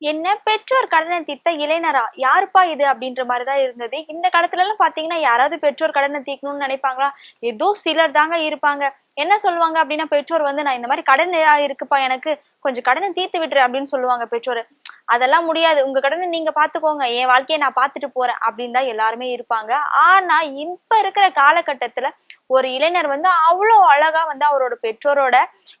என்ன பெற்றோர் கடனை தீர்த்த இளைஞரா? யாருப்பா இது அப்படின்ற மாதிரி தான் இருந்தது. இந்த காலத்துல எல்லாம் பாத்தீங்கன்னா யாராவது பெற்றோர் கடனை தீர்க்கணும்னு நினைப்பாங்களா? ஏதோ சிலர் தாங்க இருப்பாங்க. என்ன சொல்லுவாங்க அப்படின்னா பெற்றோர் வந்து நான் இந்த மாதிரி கடன் இருக்குப்பா எனக்கு கொஞ்சம் கடனை தீர்த்து விட்டுரு அப்படின்னு சொல்லுவாங்க பெற்றோர். அதெல்லாம் முடியாது. உங்க கடனை நீங்க பாத்துக்கோங்க. என் வாழ்க்கையை நான் பாத்துட்டு போறேன் அப்படின்னு தான் எல்லாருமே இருப்பாங்க. ஆனா இப்ப இருக்கிற காலகட்டத்துல ஒரு இளைஞர் வந்து அவ்வளோ அழகா வந்து அவரோட பெற்றோரோட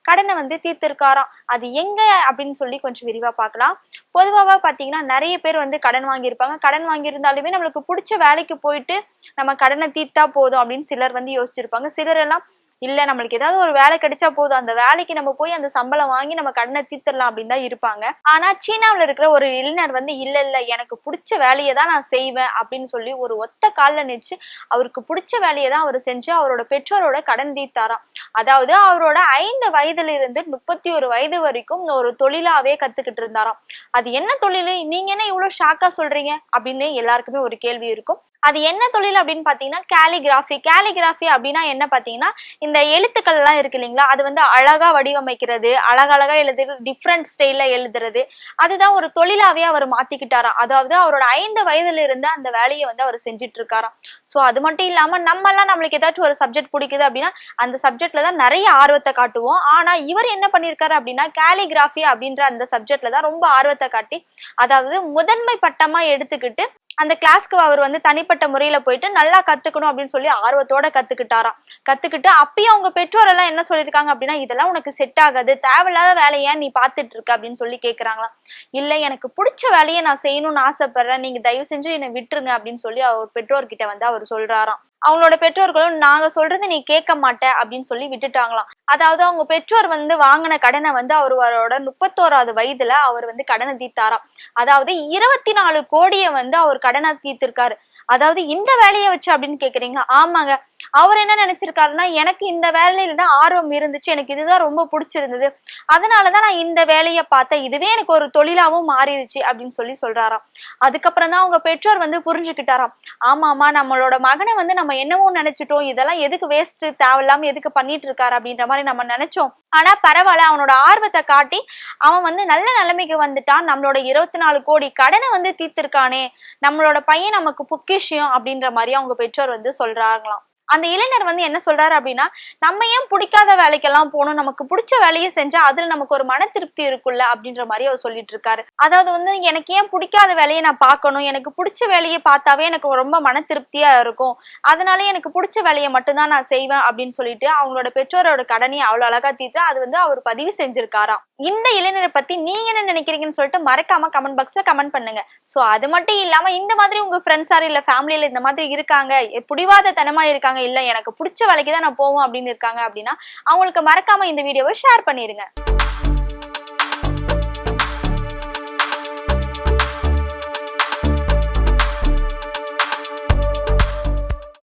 கடனை வந்து தீர்த்திருக்காராம். அது எங்க அப்படின்னு சொல்லி கொஞ்சம் விரிவா பார்க்கலாம். பொதுவாக பாத்தீங்கன்னா நிறைய பேர் வந்து கடன் வாங்கியிருப்பாங்க. கடன் வாங்கியிருந்தாலுமே நம்மளுக்கு பிடிச்ச வேலைக்கு போயிட்டு நம்ம கடனை தீர்த்தா போதும் அப்படின்னு சிலர் வந்து யோசிச்சிருப்பாங்க. சிலர் எல்லாம் இல்ல நம்மளுக்கு ஏதாவது ஒரு வேலை கிடைச்சா போதும். அந்த வேலைக்கு நம்ம போய் அந்த சம்பளம் வாங்கி நம்ம கடனை தீர்த்திடலாம் அப்படின்னு தான் இருப்பாங்க. ஆனா சீனாவுல இருக்கிற ஒரு இளைஞர் வந்து இல்ல இல்ல எனக்கு பிடிச்ச வேலையை தான் நான் செய்வேன் அப்படின்னு சொல்லி ஒரு ஒத்த காலில் நிச்சு அவருக்கு பிடிச்ச வேலையை தான் அவர் செஞ்சு அவரோட பெற்றோரோட கடன் தீர்த்தாராம். அதாவது அவரோட ஐந்து வயதுல இருந்து முப்பத்தி ஒரு வயது வரைக்கும் ஒரு தொழிலாவே கத்துக்கிட்டு இருந்தாராம். அது என்ன தொழில்? நீங்க என்ன இவ்வளவு ஷாக்கா சொல்றீங்க? அப்படின்னு எல்லாருக்குமே ஒரு கேள்வி இருக்கும். அது என்ன தொழில் அப்படின்னு பார்த்தீங்கன்னா கேலிகிராஃபி கேலிகிராஃபி அப்படின்னா என்ன பார்த்தீங்கன்னா இந்த எழுத்துக்கள் எல்லாம் இருக்கு இல்லைங்களா? அது வந்து அழகா வடிவமைக்கிறது அழகழகா எழுதுறது டிஃப்ரெண்ட் ஸ்டைலில் எழுதுறது. அதுதான் ஒரு தொழிலாவே அவர் மாத்திக்கிட்டாராம். அதாவது அவரோட ஐந்து வயதுல இருந்து அந்த வேலையை வந்து அவர் செஞ்சுட்டு இருக்காராம் ஸோ அது மட்டும் இல்லாம நம்ம எல்லாம் நம்மளுக்கு ஏதாச்சும் ஒரு சப்ஜெக்ட் பிடிக்குது அப்படின்னா அந்த சப்ஜெக்ட்ல தான் நிறைய ஆர்வத்தை காட்டுவோம். ஆனா இவர் என்ன பண்ணியிருக்காரு அப்படின்னா கேலிகிராஃபி அப்படின்ற அந்த சப்ஜெக்ட்ல தான் ரொம்ப ஆர்வத்தை காட்டி அதாவது முதன்மை பட்டமா எடுத்துக்கிட்டு அந்த கிளாஸ்க்கு அவர் வந்து தனிப்பட்ட முறையில போயிட்டு நல்லா கத்துக்கணும் அப்படின்னு சொல்லி ஆர்வத்தோட கத்துக்கிட்டாராம். கத்துக்கிட்டு அப்பயும் அவங்க பெற்றோர் எல்லாம் என்ன சொல்லியிருக்காங்க அப்படின்னா இதெல்லாம் உனக்கு செட் ஆகாது. தேவையில்லாத வேலையை நீ பாத்துட்டு இருக்க? அப்படின்னு சொல்லி கேக்குறாங்களாம். இல்ல எனக்கு பிடிச்ச வேலையை நான் செய்யணும்னு ஆசைப்படுறேன். நீங்க தயவு செஞ்சு என்னை விட்டுருங்க. அப்படின்னு சொல்லி அவர் பெற்றோர்கிட்ட வந்து அவர் சொல்றாராம். அவங்களோட பெற்றோர்களும் நாங்க சொல்றது நீ கேட்க மாட்ட அப்படின்னு சொல்லி விட்டுட்டாங்களாம். அதாவது அவங்க பெற்றோர் வந்து வாங்கின கடனை வந்து அவரோட முப்பத்தோராவது வயதுல அவர் வந்து கடனை தீர்த்தாராம். அதாவது இருபத்தி நாலு கோடியை வந்து அவர் கடனை தீர்த்திருக்காரு. அதாவது இந்த வேலையை வச்சு அப்படின்னு கேக்குறீங்க ஆமாங்க. அவர் என்ன நினைச்சிருக்காருன்னா எனக்கு இந்த வேலையில தான் ஆர்வம் இருந்துச்சு எனக்கு இதுதான் ரொம்ப பிடிச்சிருந்தது. அதனாலதான் நான் இந்த வேலையை பார்த்தேன். இதுவே எனக்கு ஒரு தொழிலாவும் மாறிடுச்சு அப்படின்னு சொல்லி சொல்றாராம். அதுக்கப்புறம் தான் அவங்க பெற்றோர் வந்து புரிஞ்சுக்கிட்டாராம். ஆமாமா நம்மளோட மகனை வந்து நம்ம என்னவோ நினைச்சிட்டோம். இதெல்லாம் எதுக்கு வேஸ்ட் தேவையில்லாம எதுக்கு பண்ணிட்டு இருக்காரு அப்படின்ற மாதிரி நம்ம நினைச்சோம். ஆனா பரவாயில்ல அவனோட ஆர்வத்தை காட்டி அவன் வந்து நல்ல நிலைமைக்கு வந்துட்டான். நம்மளோட இருபத்தி நாலு கோடி கடனை வந்து தீர்த்திருக்கானே. நம்மளோட பையன் நமக்கு பொக்கிஷியம் அப்படின்ற மாதிரி அவங்க பெற்றோர் வந்து சொல்றாங்களாம். அந்த இளைஞர் வந்து என்ன சொல்றாரு அப்படின்னா நம்ம ஏன் பிடிக்காத வேலைக்கெல்லாம் போகணும்? நமக்கு பிடிச்ச வேலையை செஞ்சா அதுல நமக்கு ஒரு மன திருப்தி இருக்குல்ல அப்படின்ற மாதிரி அவர் சொல்லிட்டு இருக்காரு. அதாவது வந்து எனக்கு ஏன் பிடிக்காத வேலையை நான் பார்க்கணும்? எனக்கு பிடிச்ச வேலையை பார்த்தாவே எனக்கு ரொம்ப மன திருப்தியா இருக்கும். அதனால எனக்கு பிடிச்ச வேலையை மட்டும்தான் நான் செய்வேன் அப்படின்னு சொல்லிட்டு அவங்களோட பெற்றோரோட கடனையை அவ்வளவு அழகா தீர்த்து அது வந்து அவர் பதிவு செஞ்சிருக்காராம். இந்த இளைஞரை பத்தி நீங்க என்ன நினைக்கிறீங்கன்னு சொல்லிட்டு மறக்காம கமெண்ட் பாக்ஸ்ல கமெண்ட் பண்ணுங்க. சோ அது மட்டும் இல்லாம இந்த மாதிரி உங்க ஃப்ரெண்ட்ஸாரு இல்ல ஃபேமிலியில இந்த மாதிரி இருக்காங்க. புடிவாத தனமா இருக்காங்க. இருக்காங்க இல்ல எனக்கு பிடிச்ச வேலைக்கு தான் நான் போவோம் அப்படின்னு இருக்காங்க அப்படின்னா அவங்களுக்கு மறக்காம இந்த வீடியோவை ஷேர் பண்ணிருங்க.